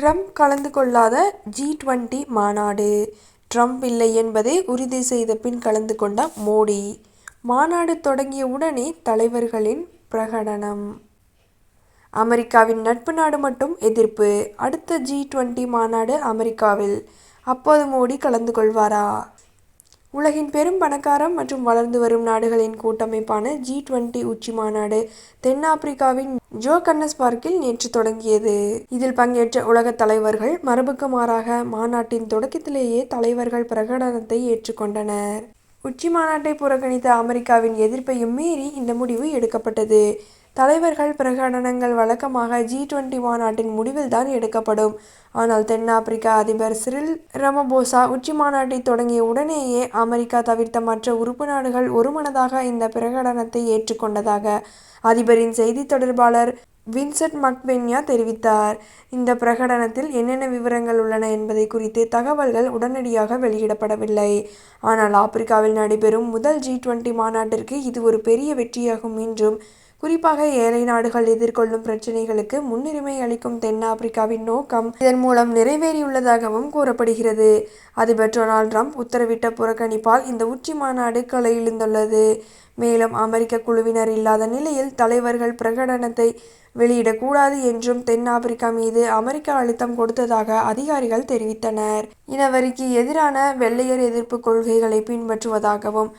Trump கலந்து கொள்ளாத G twenty மாநாடு. ட்ரம்ப் இல்லை என்பதை உறுதி செய்த பின் கலந்து கொண்ட மோடி. மாநாடு தொடங்கிய உடனே தலைவர்களின் பிரகடனம். அமெரிக்காவின் நட்பு நாடு மட்டும் எதிர்ப்பு. அடுத்த ஜி டுவெண்டி மாநாடு அமெரிக்காவில். அப்போது மோடி கலந்து கொள்வாரா? உலகின் பெரும் பணக்காரம் மற்றும் வளர்ந்து வரும் நாடுகளின் கூட்டமைப்பான ஜி டுவெண்டி உச்சி மாநாடு தென்னாப்பிரிக்காவின் ஜோகன்னஸ்பர்க்கில் நேற்று தொடங்கியது. இதில் பங்கேற்ற உலக தலைவர்கள் மரபுக்கு மாறாக மாநாட்டின் தொடக்கத்திலேயே தலைவர்கள் பிரகடனத்தை ஏற்றுக்கொண்டனர். உச்சி மாநாட்டை புறக்கணித்த அமெரிக்காவின் எதிர்ப்பையும் மீறி இந்த முடிவு எடுக்கப்பட்டது. தலைவர்கள் பிரகடனங்கள் வழக்கமாக ஜி டுவெண்டி மாநாட்டின் முடிவில்தான் எடுக்கப்படும். ஆனால் தென்னாப்பிரிக்க அதிபர் சிறில் ரமபோசா உச்சி மாநாட்டை தொடங்கிய உடனேயே அமெரிக்கா தவிர்த்த மற்ற உறுப்பு நாடுகள் ஒருமனதாக இந்த பிரகடனத்தை ஏற்றுக்கொண்டதாக அதிபரின் செய்தி தொடர்பாளர் வின்சென்ட் மக்வென்யா தெரிவித்தார். இந்த பிரகடனத்தில் என்னென்ன விவரங்கள் உள்ளன என்பதை குறித்து தகவல்கள் உடனடியாக வெளியிடப்படவில்லை. ஆனால் ஆப்பிரிக்காவில் நடைபெறும் முதல் ஜி டுவெண்டி மாநாட்டிற்கு இது ஒரு பெரிய வெற்றியாகும் என்றும் குறிப்பாக ஏழை நாடுகள் எதிர்கொள்ளும் பிரச்சினைகளுக்கு முன்னுரிமை அளிக்கும் தென்னாப்பிரிக்காவின் நோக்கம் இதன் மூலம் நிறைவேறியுள்ளதாகவும் கூறப்படுகிறது. அதிபர் டொனால்ட் ட்ரம்ப் உத்தரவிட்ட புறக்கணிப்பால் இந்த உச்சி மாநாடு கலையிழந்துள்ளது மேலும் அமெரிக்க குழுவினர் இல்லாத நிலையில் தலைவர்கள் பிரகடனத்தை வெளியிடக்கூடாது என்றும் தென்னாப்பிரிக்கா மீது அமெரிக்கா அழுத்தம் கொடுத்ததாக அதிகாரிகள் தெரிவித்தனர். இனவரிக்கு எதிரான வெள்ளையர் எதிர்ப்பு கொள்கைகளை பின்பற்றுவதாகவும்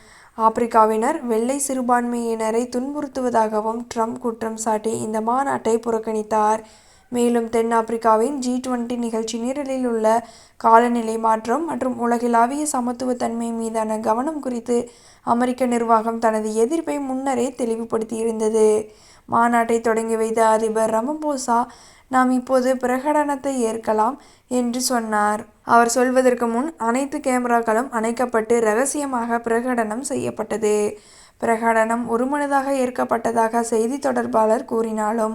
ஆப்பிரிக்காவினர் வெள்ளை சிறுபான்மையினரை துன்புறுத்துவதாகவும் ட்ரம்ப் குற்றம் சாட்டி இந்த மாநாட்டை புறக்கணித்தார். மேலும் தென்னாப்பிரிக்காவின் ஜி டுவெண்டி நிகழ்ச்சி நிரலில் உள்ள காலநிலை மாற்றம் மற்றும் உலகளாவிய சமத்துவத்தன்மை மீதான கவனம் குறித்து அமெரிக்க நிர்வாகம் தனது எதிர்ப்பை முன்னரே தெளிவுபடுத்தியிருந்தது. மாநாட்டை தொடங்கி வைத்த அதிபர் ரமபோசா நாம் இப்போது பிரகடனத்தை ஏற்கலாம் என்று சொன்னார். அவர் சொல்வதற்கு முன் அனைத்து கேமராக்களும் அணைக்கப்பட்டு ரகசியமாக பிரகடனம் செய்யப்பட்டது. பிரகடனம் ஒருமனதாக ஏற்கப்பட்டதாக செய்தி தொடர்பாளர் கூறினாலும்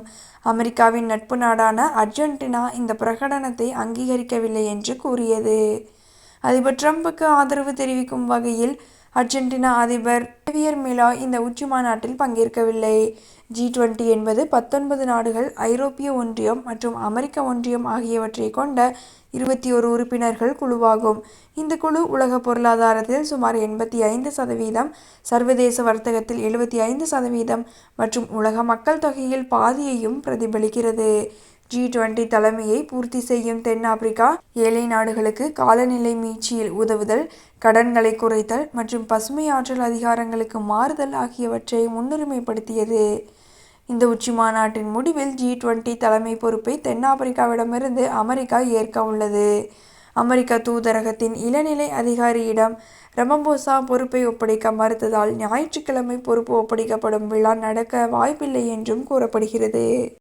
அமெரிக்காவின் நட்பு நாடான அர்ஜென்டினா இந்த பிரகடனத்தை அங்கீகரிக்கவில்லை என்று கூறியது. அதிபர் ட்ரம்புக்கு ஆதரவு தெரிவிக்கும் வகையில் அர்ஜென்டினா அதிபர் ஜேவியர் மிலா இந்த உச்சி மாநாட்டில் பங்கேற்கவில்லை. ஜி டுவெண்ட்டி என்பது பத்தொன்பது நாடுகள் ஐரோப்பிய ஒன்றியம் மற்றும் அமெரிக்க ஒன்றியம் ஆகியவற்றை கொண்ட இருபத்தி ஒரு உறுப்பினர்கள் குழுவாகும். இந்த குழு உலக பொருளாதாரத்தில் சுமார் எண்பத்தி ஐந்து சதவீதம் சர்வதேச வர்த்தகத்தில் எழுபத்தி ஐந்து சதவீதம் மற்றும் உலக மக்கள் தொகையில் பாதியையும் பிரதிபலிக்கிறது. ஜி டுவெண்டி தலைமையை பூர்த்தி செய்யும் தென்னாப்பிரிக்கா ஏழை நாடுகளுக்கு காலநிலை மீட்சியில் உதவுதல் கடன்களை குறைத்தல் மற்றும் பசுமை ஆற்றல் அதிகாரங்களுக்கு மாறுதல் ஆகியவற்றை முன்னுரிமைப்படுத்தியது. இந்த உச்சி மாநாட்டின் முடிவில் ஜி டுவெண்டி தலைமை பொறுப்பை தென்னாப்பிரிக்காவிடமிருந்து அமெரிக்கா ஏற்க உள்ளது. அமெரிக்க தூதரகத்தின் இளநிலை அதிகாரியிடம் ரமபோசா பொறுப்பை ஒப்படைக்க மறுத்ததால் ஞாயிற்றுக்கிழமை பொறுப்பு ஒப்படைக்கப்படும் விழா நடக்க வாய்ப்பில்லை என்றும் கூறப்படுகிறது.